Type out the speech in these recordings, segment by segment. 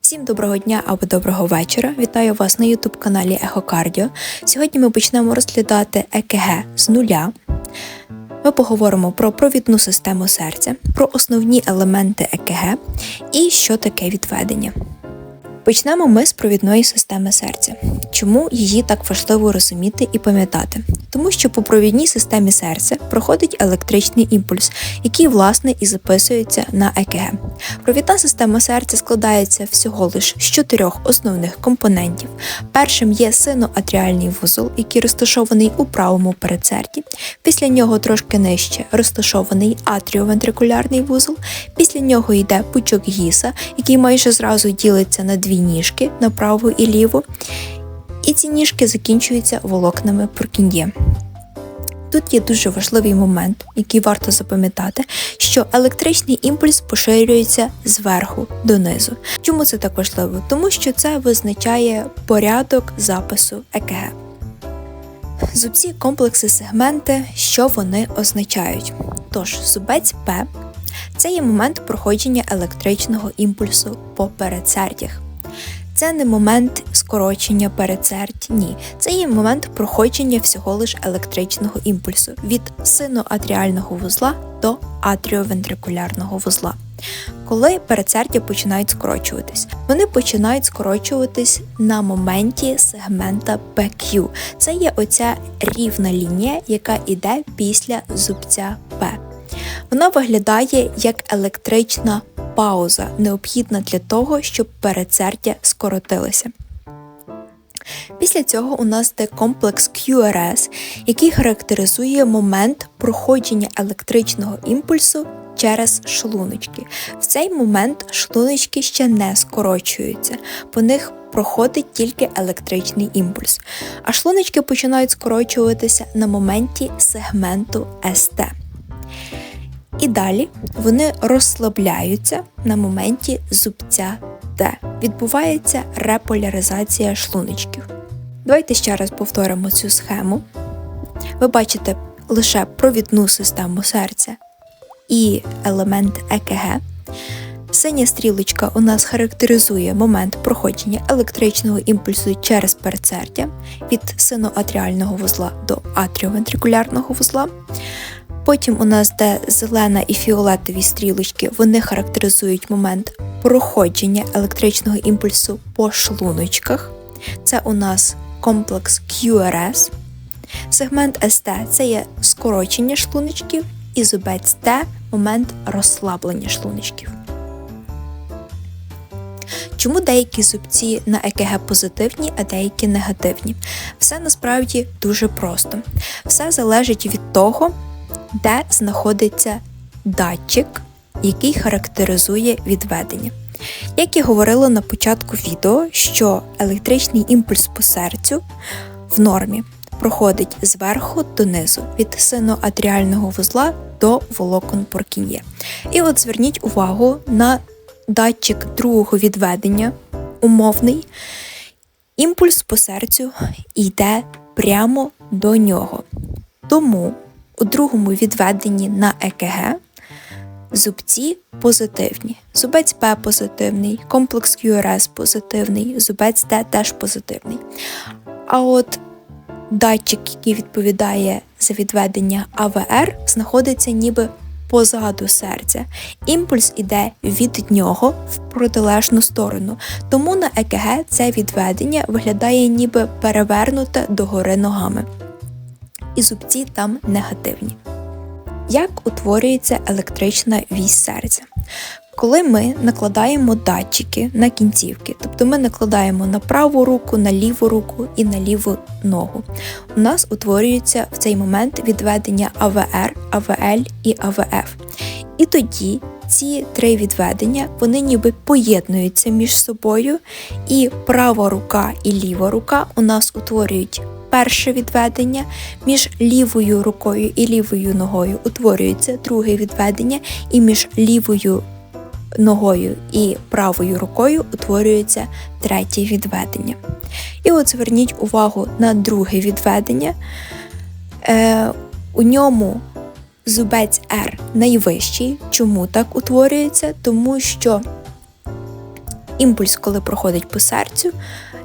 Всім доброго дня або доброго вечора. Вітаю вас на youtube каналі Ехокардіо. Сьогодні ми почнемо розглядати ЕКГ з нуля. Ми поговоримо про провідну систему серця, про основні елементи ЕКГ і що таке відведення. Почнемо ми з провідної системи серця. Чому її так важливо розуміти і пам'ятати? Тому що по провідній системі серця проходить електричний імпульс, який власне і записується на ЕКГ. Провідна система серця складається всього лиш з чотирьох основних компонентів. Першим є синоатріальний вузол, який розташований у правому передсерді. Після нього трошки нижче розташований атріовентрикулярний вузол. Після нього йде пучок гіса, який майже зразу ділиться на дві ніжки на праву і ліву. І ці ніжки закінчуються волокнами Пуркін'є. Тут є дуже важливий момент, який варто запам'ятати, що електричний імпульс поширюється зверху донизу. Чому це так важливо? Тому що це визначає порядок запису ЕКГ. Зубці комплекси сегменти, що вони означають. Тож, зубець П це є момент проходження електричного імпульсу по передсердях. Це не момент скорочення передсердь, ні. Це є момент проходження всього лиш електричного імпульсу від синоатріального вузла до атріовентрикулярного вузла. Коли передсердя починають скорочуватись, вони починають скорочуватись на моменті сегмента PQ. Це є оця рівна лінія, яка йде після зубця П. Вона виглядає як електрична пауза, необхідна для того, щоб передсердя скоротилося. Після цього у нас йде комплекс QRS, який характеризує момент проходження електричного імпульсу через шлуночки. В цей момент шлуночки ще не скорочуються, по них проходить тільки електричний імпульс, а шлуночки починають скорочуватися на моменті сегменту СТ. І далі вони розслабляються на моменті зубця Т. Відбувається реполяризація шлуночків. Давайте ще раз повторимо цю схему. Ви бачите лише провідну систему серця і елемент ЕКГ. Синя стрілочка у нас характеризує момент проходження електричного імпульсу через передсердя від синоатріального вузла до атріовентрикулярного вузла. Потім у нас де зелена і фіолетові стрілочки, вони характеризують момент проходження електричного імпульсу по шлуночках. Це у нас комплекс QRS. Сегмент СТ це є скорочення шлуночків, і зубець Т момент розслаблення шлуночків. Чому деякі зубці на ЕКГ позитивні, а деякі негативні? Все насправді дуже просто. Все залежить від того, де знаходиться датчик, який характеризує відведення. Як я говорила на початку відео, що електричний імпульс по серцю в нормі проходить зверху донизу від синоатріального вузла до волокон Поркін'є. І от зверніть увагу на датчик другого відведення, умовний, імпульс по серцю йде прямо до нього. Тому у другому відведенні на ЕКГ зубці позитивні. Зубець П позитивний, комплекс QRS позитивний, зубець Т теж позитивний. А от датчик, який відповідає за відведення АВР, знаходиться ніби позаду серця. Імпульс іде від нього в протилежну сторону. Тому на ЕКГ це відведення виглядає ніби перевернуте догори ногами і зубці там негативні. Як утворюється електрична вісь серця? Коли ми накладаємо датчики на кінцівки, тобто ми накладаємо на праву руку, на ліву руку і на ліву ногу, у нас утворюється в цей момент відведення АВР, АВЛ і АВФ. І тоді ці три відведення вони ніби поєднуються між собою, і права рука і ліва рука у нас утворюють перше відведення, між лівою рукою і лівою ногою утворюється друге відведення, і між лівою ногою і правою рукою утворюється третє відведення. І от зверніть увагу на друге відведення. Е, У ньому зубець R найвищий. Чому так утворюється? Тому що імпульс, коли проходить по серцю,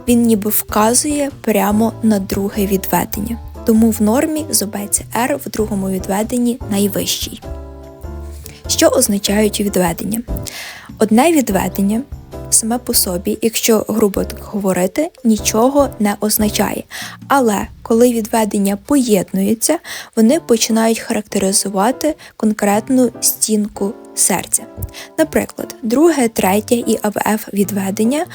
він ніби вказує прямо на друге відведення. Тому в нормі зубець R в другому відведенні найвищий. Що означають відведення? Одне відведення саме по собі, якщо грубо так говорити, нічого не означає. Але коли відведення поєднуються, вони починають характеризувати конкретну стінку серця. Наприклад, друге, третє і АВФ відведення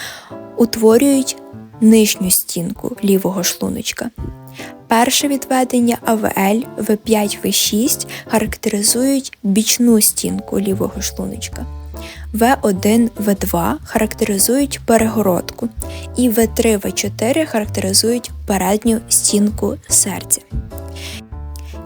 утворюють нижню стінку лівого шлуночка. Перше відведення АВЛ В5 В6 характеризують бічну стінку лівого шлуночка. В1, В2 характеризують перегородку, і В3, В4 характеризують передню стінку серця.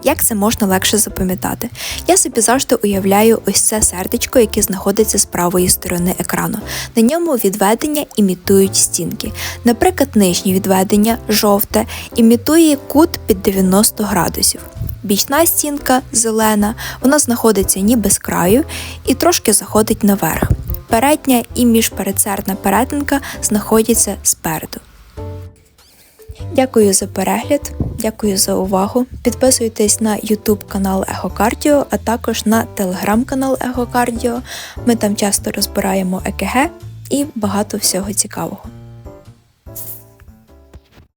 Як це можна легше запам'ятати? Я собі завжди уявляю ось це сердечко, яке знаходиться з правої сторони екрану. На ньому відведення імітують стінки. Наприклад, нижнє відведення жовте імітує кут під 90 градусів. Бічна стінка зелена, вона знаходиться ніби з краю і трошки заходить наверх. Передня і міжпередсердна перетинка знаходяться спереду. Дякую за перегляд, дякую за увагу. Підписуйтесь на YouTube канал Ехокардіо, а також на телеграм-канал Ехокардіо. Ми там часто розбираємо ЕКГ і багато всього цікавого.